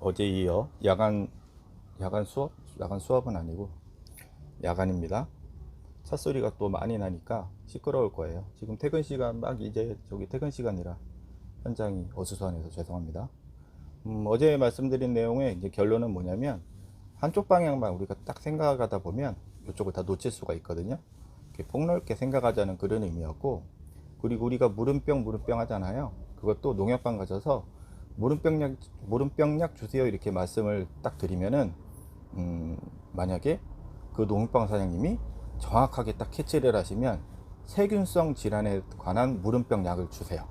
어제 이어 야간 야간 수업 야간 수업은 아니고 야간입니다. 차 소리가 또 많이 나니까 시끄러울 거예요. 지금 퇴근 시간 막 이제 저기 퇴근 시간이라 현장이 어수선해서 죄송합니다. 음, 어제 말씀드린 내용의 이제 결론은 뭐냐면 한쪽 방향만 우리가 딱 생각하다 보면 이쪽을 다 놓칠 수가 있거든요. 이렇게 폭넓게 생각하자는 그런 의미였고 그리고 우리가 물음병 물음병 하잖아요. 그것도 농약방 가셔서 물음병약 물음병약 주세요 이렇게 말씀을 딱 드리면은 음, 만약에 그 농약방 사장님이 정확하게 딱 캐치를 하시면 세균성 질환에 관한 물음병 약을 주세요.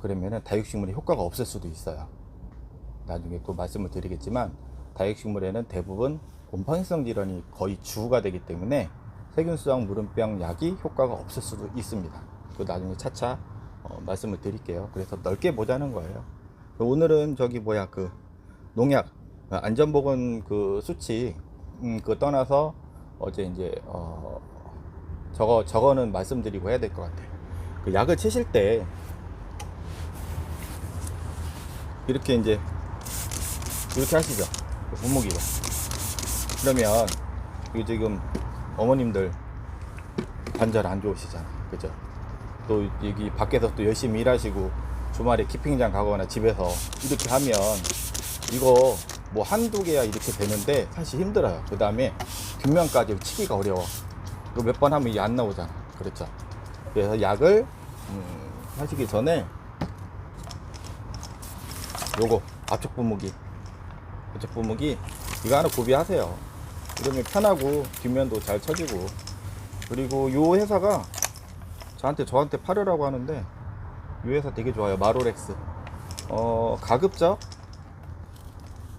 그러면은 다육식물에 효과가 없을 수도 있어요. 나중에 또 말씀을 드리겠지만 다육식물에는 대부분 곰팡이성 질환이 거의 주가 되기 때문에 세균성 물음병 약이 효과가 없을 수도 있습니다. 그 나중에 차차 어, 말씀을 드릴게요. 그래서 넓게 보자는 거예요. 오늘은 저기 뭐야 그 농약 어, 안전보건 그 수치 음, 그 떠나서 어제 이제 어 저거 저거는 말씀드리고 해야 될 것 같아요. 그 약을 치실 때 이렇게 이제 이렇게 하시죠. 그 분무기로. 그러면 이 지금 어머님들 관절 안 좋으시잖아. 그죠? 또 여기 밖에서 또 열심히 일하시고 주말에 키핑장 가거나 집에서 이렇게 하면 이거 뭐 한두 개야 이렇게 되는데 사실 힘들어요. 그 다음에 뒷면까지 치기가 어려워. 이거 몇번 하면 이게 안 나오잖아. 그렇죠? 그래서 약을 음, 하시기 전에 요거 앞쪽 분무기 앞쪽 분무기 이거 하나 구비하세요. 이러면 편하고 뒷면도 잘 쳐지고 그리고 요 회사가 저한테 저한테 팔으라고 하는데 이 회사 되게 좋아요. 마로렉스. 어, 가급적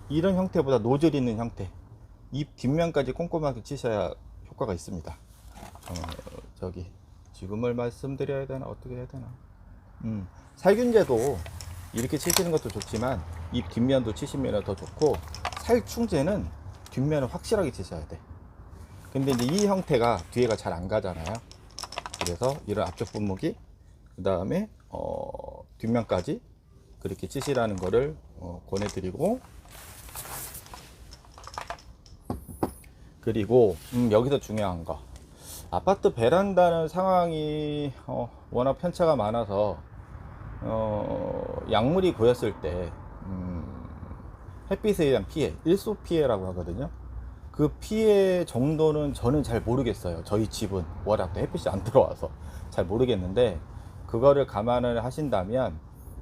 이런 형태보다 노즐 있는 형태. 입 뒷면까지 꼼꼼하게 치셔야 효과가 있습니다. 어, 저기 지금을 말씀드려야 되나 어떻게 해야 되나. 음, 살균제도 이렇게 치시는 것도 좋지만 입 뒷면도 치시면 더 좋고 살충제는 뒷면을 확실하게 치셔야 돼. 근데 이제 이 형태가 뒤에가 잘 안 가잖아요. 그래서 이런 앞쪽 분무기 그 다음에 어, 뒷면까지 그렇게 치시라는 거를 어, 권해드리고 그리고 음, 여기서 중요한 거 아파트 베란다는 상황이 어, 워낙 편차가 많아서 어, 약물이 고였을 때 음, 햇빛에 의한 피해 일소 피해라고 하거든요 그 피해 정도는 저는 잘 모르겠어요. 저희 집은 워낙 또 햇빛이 안 들어와서 잘 모르겠는데 그거를 감안을 하신다면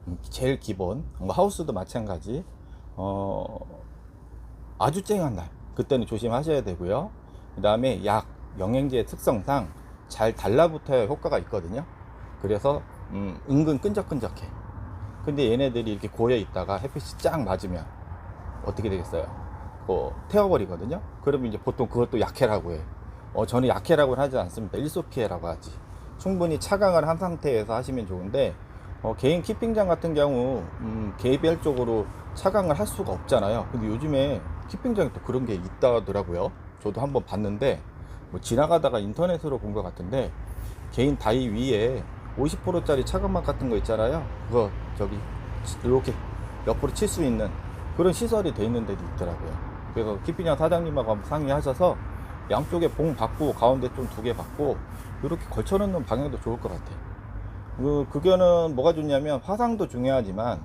음, 제일 기본 뭐 하우스도 마찬가지 어 아주 쨍한 날 그때는 조심하셔야 되고요. 그 다음에 약 영양제의 특성상 잘 달라붙어야 효과가 있거든요. 그래서 음, 은근 끈적끈적해. 근데 얘네들이 이렇게 고여 있다가 햇빛이 쫙 맞으면 어떻게 되겠어요? 뭐 태워버리거든요. 그러면 이제 보통 그것도 약해라고 해. 어, 저는 약해라고는 하지 않습니다. 일소피해라고 하지. 충분히 차강을 한 상태에서 하시면 좋은데 어, 개인 키핑장 같은 경우 음, 개별적으로 차강을 할 수가 없잖아요. 근데 요즘에 키핑장에 또 그런 게 있다더라고요. 저도 한번 봤는데 뭐 지나가다가 인터넷으로 본 것 같은데 개인 다이 위에 50%짜리 차강막 같은 거 있잖아요. 그거 저기 이렇게 옆으로 칠 수 있는 그런 시설이 돼 있는 데도 있더라고요. 그래서 키피냥 사장님하고 한번 상의하셔서 양쪽에 봉 받고 가운데 좀 두 개 받고 이렇게 걸쳐 놓는 방향도 좋을 것 같아요. 그, 그거는 뭐가 좋냐면 화상도 중요하지만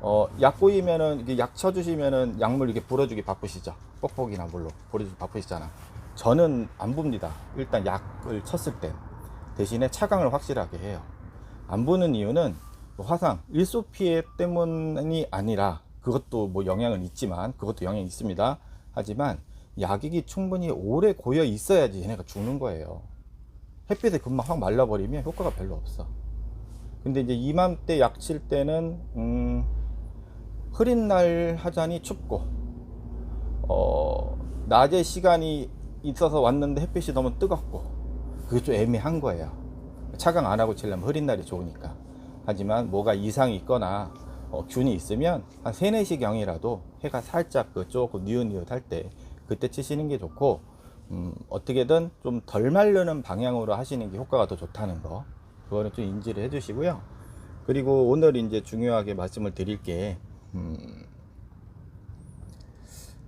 어, 약 보이면은 이게 약 쳐주시면은 약물 이렇게 불어주기 바쁘시죠. 뻑뻑이나 물로 불어주기 바쁘시잖아. 저는 안 봅니다. 일단 약을 쳤을 때 대신에 차강을 확실하게 해요. 안 보는 이유는 뭐 화상 일소 피해 때문이 아니라 그것도 뭐 영향은 있지만 그것도 영향이 있습니다. 하지만 약액이 충분히 오래 고여 있어야지 얘네가 죽는 거예요. 햇빛에 금방 확 말라버리면 효과가 별로 없어. 근데 이제 이맘때 약 칠 때는 음, 흐린 날 하자니 춥고 어, 낮에 시간이 있어서 왔는데 햇빛이 너무 뜨겁고 그게 좀 애매한 거예요. 차강 안 하고 치려면 흐린 날이 좋으니까. 하지만 뭐가 이상이 있거나 어, 균이 있으면 한 3, 4시경이라도 해가 살짝 그 조금 니웃니웃 할때 그때 치시는 게 좋고 음, 어떻게든 좀덜 마르는 방향으로 하시는 게 효과가 더 좋다는 거. 그거는 좀 인지를 해 주시고요. 그리고 오늘 이제 중요하게 말씀을 드릴 게 음,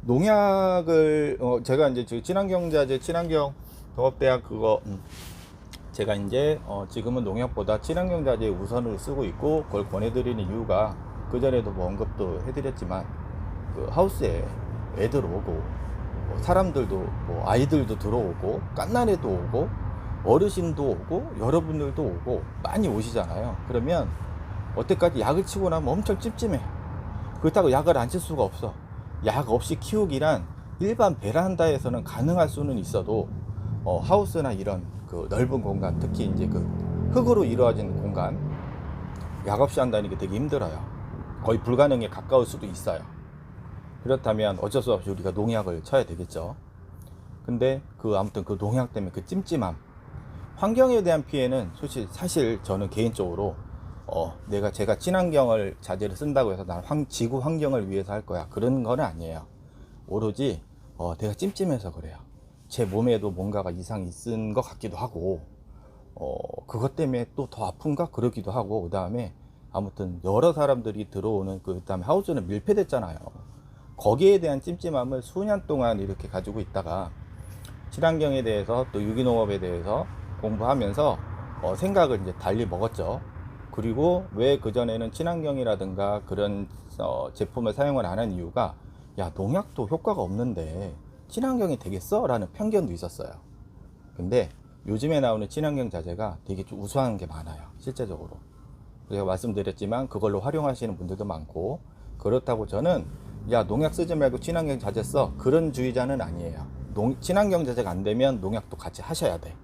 농약을 어, 제가 이제 저 친환경자재 친환경 동업대학 그거 음, 제가 이제 어, 지금은 농약보다 친환경자재 우선을 쓰고 있고 그걸 권해드리는 이유가 그 전에도 뭐 언급도 해드렸지만 그 하우스에 애들 오고 뭐 사람들도 뭐 아이들도 들어오고 깐난애도 오고 어르신도 오고 여러분들도 오고 많이 오시잖아요. 그러면 어때까지 약을 치고 나면 엄청 찝찝해. 그렇다고 약을 안 칠 수가 없어. 약 없이 키우기란 일반 베란다에서는 가능할 수는 있어도 어, 하우스나 이런 그 넓은 공간, 특히 이제 그 흙으로 이루어진 공간, 약 없이 한다는 게 되게 힘들어요. 거의 불가능에 가까울 수도 있어요. 그렇다면 어쩔 수 없이 우리가 농약을 쳐야 되겠죠. 근데 그 아무튼 그 농약 때문에 그 찜찜함, 환경에 대한 피해는 솔직히 사실 저는 개인적으로 어, 내가 제가 친환경을 자재를 쓴다고 해서 난 환, 지구 환경을 위해서 할 거야. 그런 건 아니에요. 오로지 어, 내가 찜찜해서 그래요. 제 몸에도 뭔가가 이상이 있은 것 같기도 하고, 어, 그것 때문에 또 더 아픈가 그러기도 하고, 그 다음에 아무튼 여러 사람들이 들어오는 그 다음에 하우스는 밀폐됐잖아요. 거기에 대한 찜찜함을 수년 동안 이렇게 가지고 있다가 친환경에 대해서 또 유기농업에 대해서 공부하면서 어, 생각을 이제 달리 먹었죠. 그리고 왜 그전에는 친환경이라든가 그런 어, 제품을 사용을 안 한 이유가 야, 농약도 효과가 없는데 친환경이 되겠어? 라는 편견도 있었어요. 근데 요즘에 나오는 친환경 자재가 되게 좀 우수한 게 많아요. 실제적으로. 제가 말씀드렸지만 그걸로 활용하시는 분들도 많고 그렇다고 저는 야 농약 쓰지 말고 친환경 자재 써 그런 주의자는 아니에요. 농, 친환경 자재가 안 되면 농약도 같이 하셔야 돼.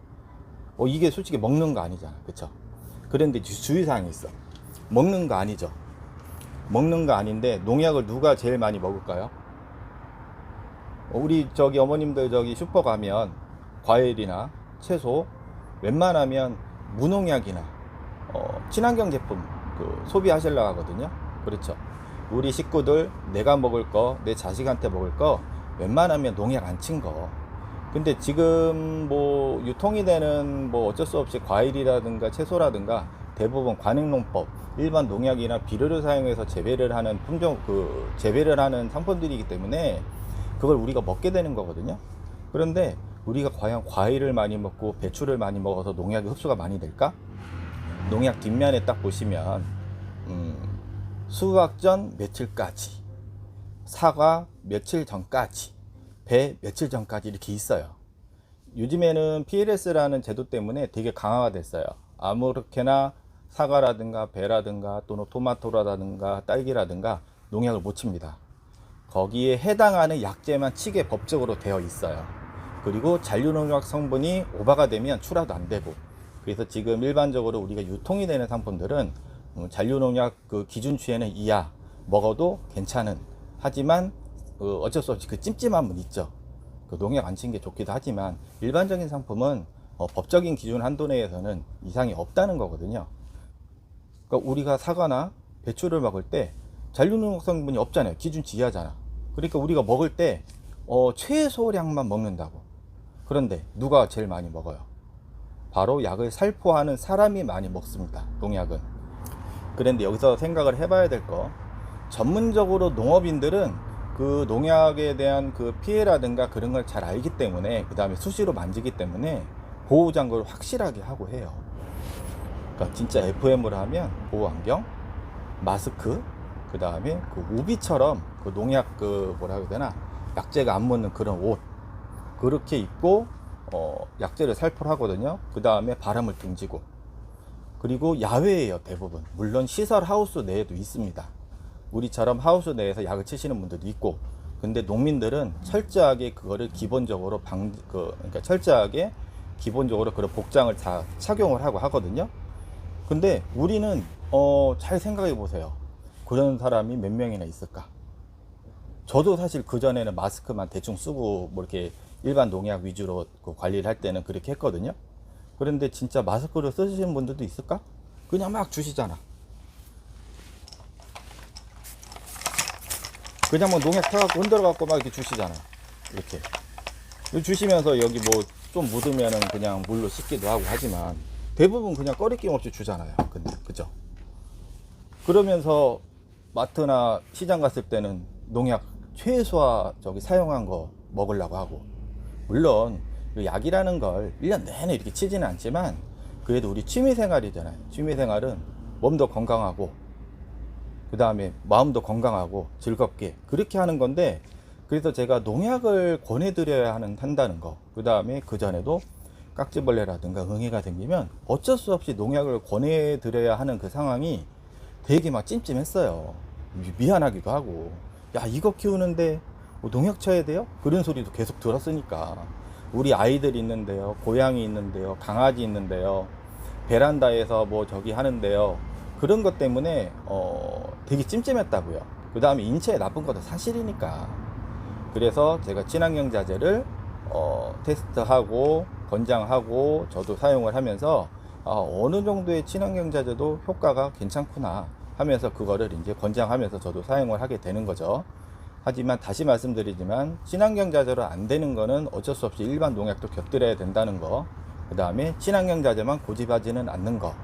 어, 이게 솔직히 먹는 거 아니잖아. 그쵸? 그런데 주- 주의사항이 있어. 먹는 거 아니죠. 먹는 거 아닌데 농약을 누가 제일 많이 먹을까요? 어, 우리 저기 어머님들 저기 슈퍼 가면 과일이나 채소 웬만하면 무농약이나 어, 친환경 제품 그 소비하시려고 하거든요. 그렇죠. 우리 식구들 내가 먹을 거, 내 자식한테 먹을 거 웬만하면 농약 안 친 거. 근데 지금 뭐 유통이 되는 뭐 어쩔 수 없이 과일이라든가 채소라든가 대부분 관행농법, 일반 농약이나 비료를 사용해서 재배를 하는 품종 그 재배를 하는 상품들이기 때문에 그걸 우리가 먹게 되는 거거든요. 그런데 우리가 과연 과일을 많이 먹고 배추를 많이 먹어서 농약이 흡수가 많이 될까? 농약 뒷면에 딱 보시면 음, 수확 전 며칠까지, 사과 며칠 전까지, 배 며칠 전까지 이렇게 있어요. 요즘에는 PLS라는 제도 때문에 되게 강화가 됐어요. 아무렇게나 사과라든가 배라든가 또는 토마토라든가 딸기라든가 농약을 못 칩니다. 거기에 해당하는 약재만 치게 법적으로 되어 있어요. 그리고 잔류농약 성분이 오바가 되면 출하도 안 되고. 그래서 지금 일반적으로 우리가 유통이 되는 상품들은 음, 잔류농약 그 기준치에는 이하 먹어도 괜찮은 하지만 그 어쩔 수 없이 그 찜찜함은 있죠. 그 농약 안 친 게 좋기도 하지만 일반적인 상품은 어, 법적인 기준 한도 내에서는 이상이 없다는 거거든요. 그러니까 우리가 사과나 배추를 먹을 때 잔류농약 성분이 없잖아요. 기준치 이하잖아. 그러니까 우리가 먹을 때 어, 최소량만 먹는다고. 그런데 누가 제일 많이 먹어요? 바로 약을 살포하는 사람이 많이 먹습니다. 농약은. 그런데 여기서 생각을 해봐야 될 거. 전문적으로 농업인들은 그 농약에 대한 그 피해라든가 그런 걸 잘 알기 때문에 그 다음에 수시로 만지기 때문에 보호 장구를 확실하게 하고 해요. 그러니까 진짜 FM을 하면 보호 안경, 마스크, 그 다음에 그 우비처럼 그 농약 그 뭐라 해야 되나 약재가 안 묻는 그런 옷 그렇게 입고 어 약재를 살포를 하거든요. 그 다음에 바람을 등지고 그리고 야외에요 대부분 물론 시설 하우스 내에도 있습니다. 우리처럼 하우스 내에서 약을 치시는 분들도 있고 근데 농민들은 철저하게 그거를 기본적으로 방 그 그러니까 철저하게 기본적으로 그런 복장을 다 착용을 하고 하거든요. 근데 우리는 어 잘 생각해 보세요. 그런 사람이 몇 명이나 있을까? 저도 사실 그 전에는 마스크만 대충 쓰고 뭐 이렇게 일반 농약 위주로 그 관리를 할 때는 그렇게 했거든요. 그런데 진짜 마스크를 쓰시는 분들도 있을까? 그냥 막 주시잖아. 그냥 뭐 농약 타갖고 흔들어갖고 막 이렇게 주시잖아. 이렇게. 주시면서 여기 뭐 좀 묻으면은 그냥 물로 씻기도 하고 하지만 대부분 그냥 꺼리낌 없이 주잖아요. 근데, 그죠? 그러면서 마트나 시장 갔을 때는 농약 최소화 저기 사용한 거 먹으려고 하고 물론 이 약이라는 걸 1년 내내 이렇게 치지는 않지만 그래도 우리 취미 생활이잖아요. 취미 생활은 몸도 건강하고 그 다음에 마음도 건강하고 즐겁게 그렇게 하는 건데 그래서 제가 농약을 권해드려야 하는 한다는 거. 그 다음에 그 전에도 깍지벌레라든가 응애가 생기면 어쩔 수 없이 농약을 권해드려야 하는 그 상황이 되게 막 찜찜했어요. 미- 미안하기도 하고 야 이거 키우는데 뭐 농약 쳐야 돼요? 그런 소리도 계속 들었으니까 우리 아이들 있는데요, 고양이 있는데요, 강아지 있는데요, 베란다에서 뭐 저기 하는데요. 그런 것 때문에 어 되게 찜찜했다고요. 그 다음에 인체에 나쁜 것도 사실이니까. 그래서 제가 친환경 자재를 어, 테스트하고 권장하고 저도 사용을 하면서 아, 어느 정도의 친환경 자재도 효과가 괜찮구나 하면서 그거를 이제 권장하면서 저도 사용을 하게 되는 거죠. 하지만 다시 말씀드리지만 친환경 자재로 안 되는 거는 어쩔 수 없이 일반 농약도 곁들여야 된다는 거. 그 다음에 친환경 자재만 고집하지는 않는 거.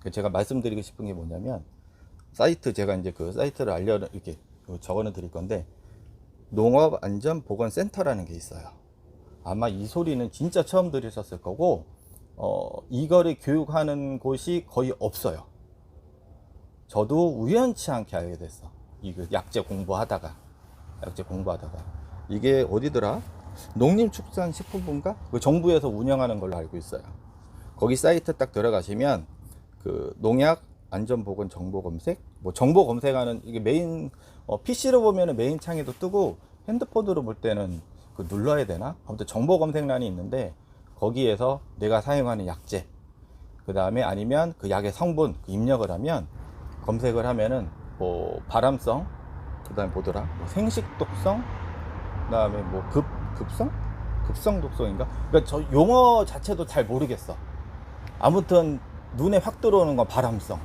그 제가 말씀드리고 싶은 게 뭐냐면 사이트 제가 이제 그 사이트를 알려 이렇게 적어는 드릴 건데 농업안전보건센터라는 게 있어요. 아마 이 소리는 진짜 처음 들으셨을 거고 어, 이거를 교육하는 곳이 거의 없어요. 저도 우연치 않게 알게 됐어. 이거 약재 공부하다가 약재 공부하다가 이게 어디더라? 농림축산식품부인가? 그 정부에서 운영하는 걸로 알고 있어요. 거기 사이트 딱 들어가시면 그 농약 안전보건 정보 검색, 뭐 정보 검색하는 이게 메인 어, PC로 보면은 메인 창에도 뜨고 핸드폰으로 볼 때는 그 눌러야 되나? 아무튼 정보 검색란이 있는데 거기에서 내가 사용하는 약재, 그 다음에 아니면 그 약의 성분 그 입력을 하면 검색을 하면은 뭐 발암성, 그 다음에 뭐더라? 뭐 생식 독성, 그 다음에 뭐 급, 급성? 급성 독성인가? 그러니까 저 용어 자체도 잘 모르겠어. 아무튼 눈에 확 들어오는 건 발암성.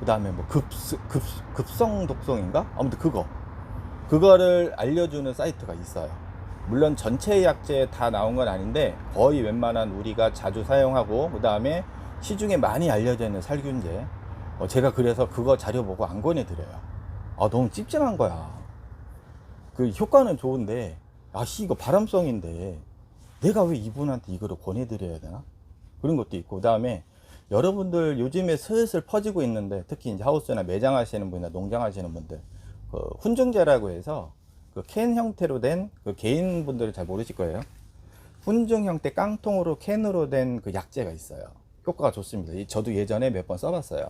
그 다음에 뭐 급, 급, 급성 독성인가? 아무튼 그거. 그거를 알려주는 사이트가 있어요. 물론 전체 약재 다 나온 건 아닌데 거의 웬만한 우리가 자주 사용하고 그 다음에 시중에 많이 알려져 있는 살균제. 어, 제가 그래서 그거 자료 보고 안 권해드려요. 아, 너무 찝찝한 거야. 그 효과는 좋은데, 아, 씨, 이거 발암성인데, 내가 왜 이분한테 이거를 권해드려야 되나? 그런 것도 있고, 그 다음에 여러분들 요즘에 슬슬 퍼지고 있는데, 특히 이제 하우스나 매장 하시는 분이나 농장 하시는 분들, 그 훈증제라고 해서 그 캔 형태로 된 그 개인 분들은 잘 모르실 거예요. 훈증 형태 깡통으로 캔으로 된 그 약재가 있어요. 효과가 좋습니다. 이- 저도 예전에 몇 번 써봤어요.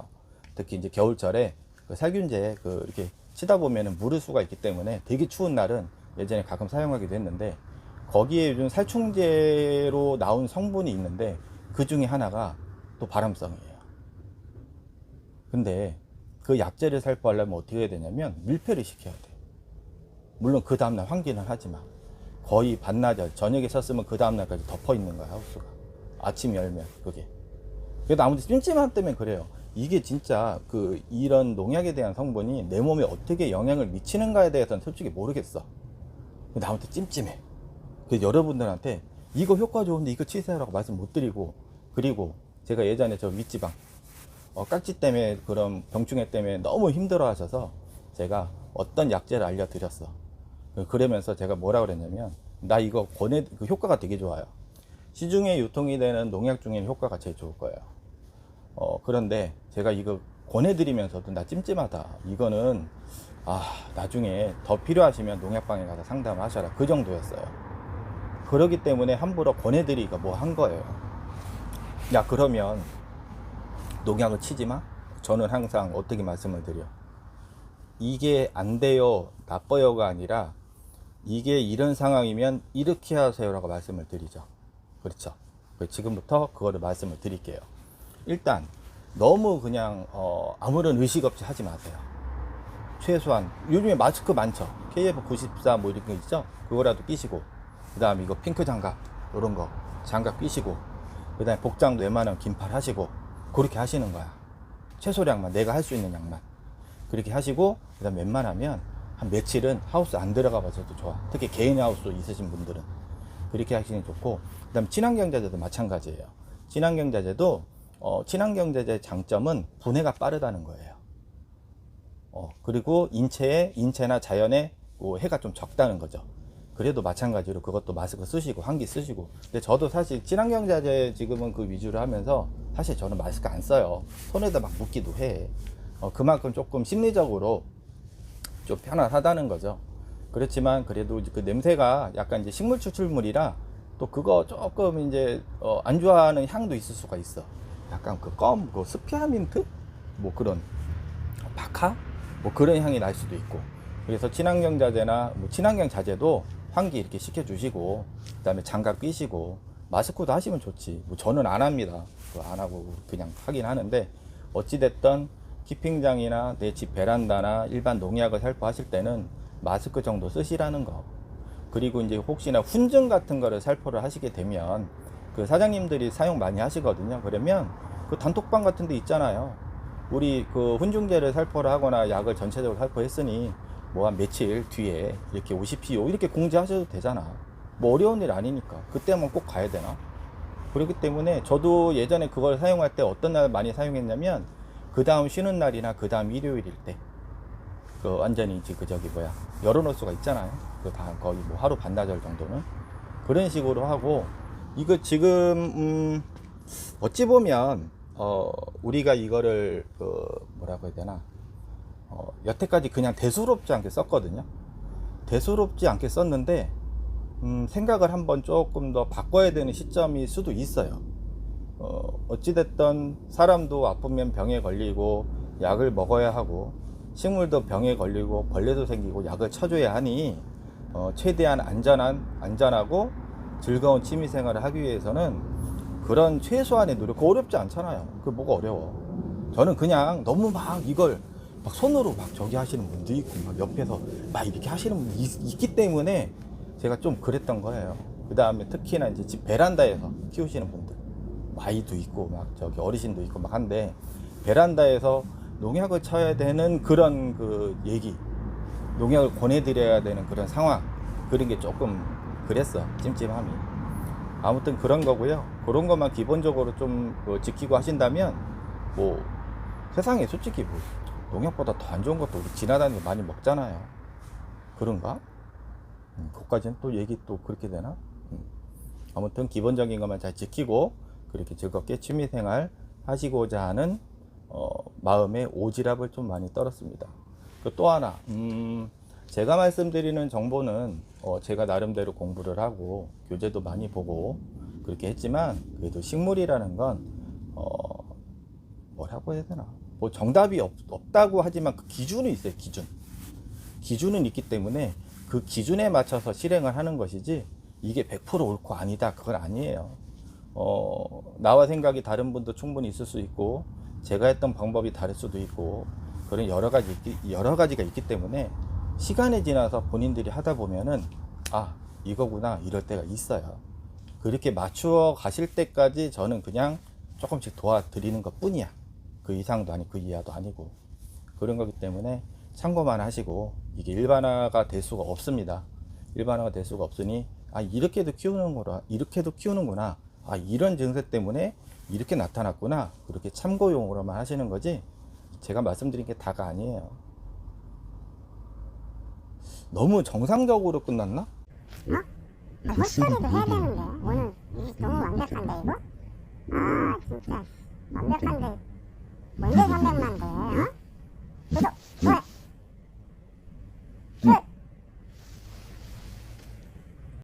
특히 이제 겨울철에 그 살균제 그 이렇게 치다 보면은 물을 수가 있기 때문에 되게 추운 날은 예전에 가끔 사용하기도 했는데 거기에 요즘 살충제로 나온 성분이 있는데 그 중에 하나가 또 발암성이에요. 근데 그 약재를 살포하려면 어떻게 해야 되냐면 밀폐를 시켜야 돼. 물론 그 다음날 환기는 하지만 거의 반나절 저녁에 썼으면 그 다음날까지 덮어 있는 거야 하우스가 아침 열면 그게 그래도 아무튼 찜찜함 때문에 그래요 이게 진짜 그 이런 농약에 대한 성분이 내 몸에 어떻게 영향을 미치는가에 대해서는 솔직히 모르겠어 아무튼 찜찜해 그래서 여러분들한테 이거 효과 좋은데 이거 치세요라고 말씀 못 드리고 그리고 제가 예전에 저 윗지방 어, 깍지 때문에 그런 병충해 때문에 너무 힘들어 하셔서 제가 어떤 약재를 알려드렸어. 그러면서 제가 뭐라 그랬냐면 나 이거 권해 그 효과가 되게 좋아요. 시중에 유통이 되는 농약 중에는 효과가 제일 좋을 거예요. 어, 그런데 제가 이거 권해드리면서도 나 찜찜하다. 이거는 아 나중에 더 필요하시면 농약방에 가서 상담하셔라. 그 정도였어요. 그러기 때문에 함부로 권해드리기가 뭐 한 거예요. 야 그러면 농약을 치지 마? 저는 항상 어떻게 말씀을 드려? 이게 안 돼요, 나빠요가 아니라 이게 이런 상황이면 이렇게 하세요라고 말씀을 드리죠. 그렇죠. 지금부터 그거를 말씀을 드릴게요. 일단 너무 그냥 어, 아무런 의식 없이 하지 마세요. 최소한 요즘에 마스크 많죠. KF94 뭐 이런 거 있죠. 그거라도 끼시고 그다음 에 이거 핑크 장갑 이런 거 장갑 끼시고 그다음에 복장도 웬만하면 긴팔 하시고 그렇게 하시는 거야. 최소량만 내가 할 수 있는 양만 그렇게 하시고 그다음 웬만하면 한 며칠은 하우스 안 들어가 봐서도 좋아. 특히 개인 하우스 있으신 분들은 그렇게 하시는 게 좋고 그다음 친환경 자재도 마찬가지예요. 친환경 자재도 어, 친환경 자재의 장점은 분해가 빠르다는 거예요. 어, 그리고 인체에 인체나 자연에 해가 좀 적다는 거죠. 그래도 마찬가지로 그것도 마스크 쓰시고 환기 쓰시고. 근데 저도 사실 친환경 자재 지금은 그 위주로 하면서 사실 저는 마스크 안 써요. 손에다 막 묻기도 해. 어, 그만큼 조금 심리적으로 좀 편안하다는 거죠. 그렇지만 그래도 그 냄새가 약간 이제 식물 추출물이라 또 그거 조금 이제 어, 안 좋아하는 향도 있을 수가 있어. 약간 그 껌, 그 스피아민트? 뭐 그런 박하? 뭐 그런 향이 날 수도 있고. 그래서 친환경 자재나 뭐 친환경 자재도 환기 이렇게 시켜주시고, 그 다음에 장갑 끼시고, 마스크도 하시면 좋지. 뭐 저는 안 합니다. 안 하고 그냥 하긴 하는데, 어찌됐든 키핑장이나 내 집 베란다나 일반 농약을 살포하실 때는 마스크 정도 쓰시라는 거. 그리고 이제 혹시나 훈증 같은 거를 살포를 하시게 되면 그 사장님들이 사용 많이 하시거든요. 그러면 그 단톡방 같은 데 있잖아요. 우리 그 훈증제를 살포를 하거나 약을 전체적으로 살포했으니 뭐 한 며칠 뒤에 이렇게 오십시오. 이렇게 공지하셔도 되잖아. 뭐 어려운 일 아니니까. 그때만 꼭 가야 되나? 그렇기 때문에 저도 예전에 그걸 사용할 때 어떤 날 많이 사용했냐면 그 다음 쉬는 날이나 그 다음 일요일일 때. 그 완전히 그 저기 뭐야 열어놓을 수가 있잖아요. 그 다 거의 뭐 하루 반나절 정도는 그런 식으로 하고 이거 지금 음 어찌 보면 어 우리가 이거를 그 뭐라고 해야 되나 어 여태까지 그냥 대수롭지 않게 썼거든요. 대수롭지 않게 썼는데 음 생각을 한번 조금 더 바꿔야 되는 시점일 수도 있어요. 어 어찌됐든 사람도 아프면 병에 걸리고 약을 먹어야 하고 식물도 병에 걸리고 벌레도 생기고 약을 쳐줘야 하니 어, 최대한 안전한 안전하고 즐거운 취미 생활을 하기 위해서는 그런 최소한의 노력 그 어렵지 않잖아요. 그 뭐가 어려워. 저는 그냥 너무 막 이걸 막 손으로 막 저기 하시는 분도 있고 막 옆에서 막 이렇게 하시는 분이 있, 있기 때문에 제가 좀 그랬던 거예요. 그 다음에 특히나 이제 집 베란다에서 키우시는 분들 아이도 있고 막 저기 어르신도 있고 막 한데 베란다에서 농약을 쳐야 되는 그런 그 얘기 농약을 권해드려야 되는 그런 상황 그런 게 조금 그랬어 찜찜함이 아무튼 그런 거고요 그런 것만 기본적으로 좀뭐 지키고 하신다면 뭐 세상에 솔직히 뭐 농약보다 더 안 좋은 것도 우리 지나다니고 많이 먹잖아요 그런가? 음, 그것까지는 또 얘기 또 그렇게 되나? 음. 아무튼 기본적인 것만 잘 지키고 그렇게 즐겁게 취미생활 하시고자 하는 어, 마음의 오지랖을 좀 많이 떨었습니다. 그또 하나, 음, 제가 말씀드리는 정보는 어, 제가 나름대로 공부를 하고 교재도 많이 보고 그렇게 했지만 그래도 식물이라는 건 어, 뭐라고 해야 되나? 뭐 정답이 없, 없다고 하지만 그 기준은 있어요. 기준. 기준은 있기 때문에 그 기준에 맞춰서 실행을 하는 것이지 이게 100% 옳고 아니다 그건 아니에요. 어, 나와 생각이 다른 분도 충분히 있을 수 있고 제가 했던 방법이 다를 수도 있고 그런 여러 가지 여러 가지가 있기 때문에 시간이 지나서 본인들이 하다 보면은 아 이거구나 이럴 때가 있어요. 그렇게 맞추어 가실 때까지 저는 그냥 조금씩 도와드리는 것 뿐이야. 그 이상도 아니고 그 이하도 아니고 그런 거기 때문에 참고만 하시고 이게 일반화가 될 수가 없습니다. 일반화가 될 수가 없으니 아 이렇게도 키우는 거라 이렇게도 키우는구나. 아 이런 증세 때문에 이렇게 나타났구나. 그렇게 참고용으로만 하시는 거지. 제가 말씀드린 게 다가 아니에요. 너무 정상적으로 끝났나? 아, 헛소리도 해야 되는데 오늘 이 너무 완벽한데 이거? 아 진짜 완벽한데 뭔데 300만데 어?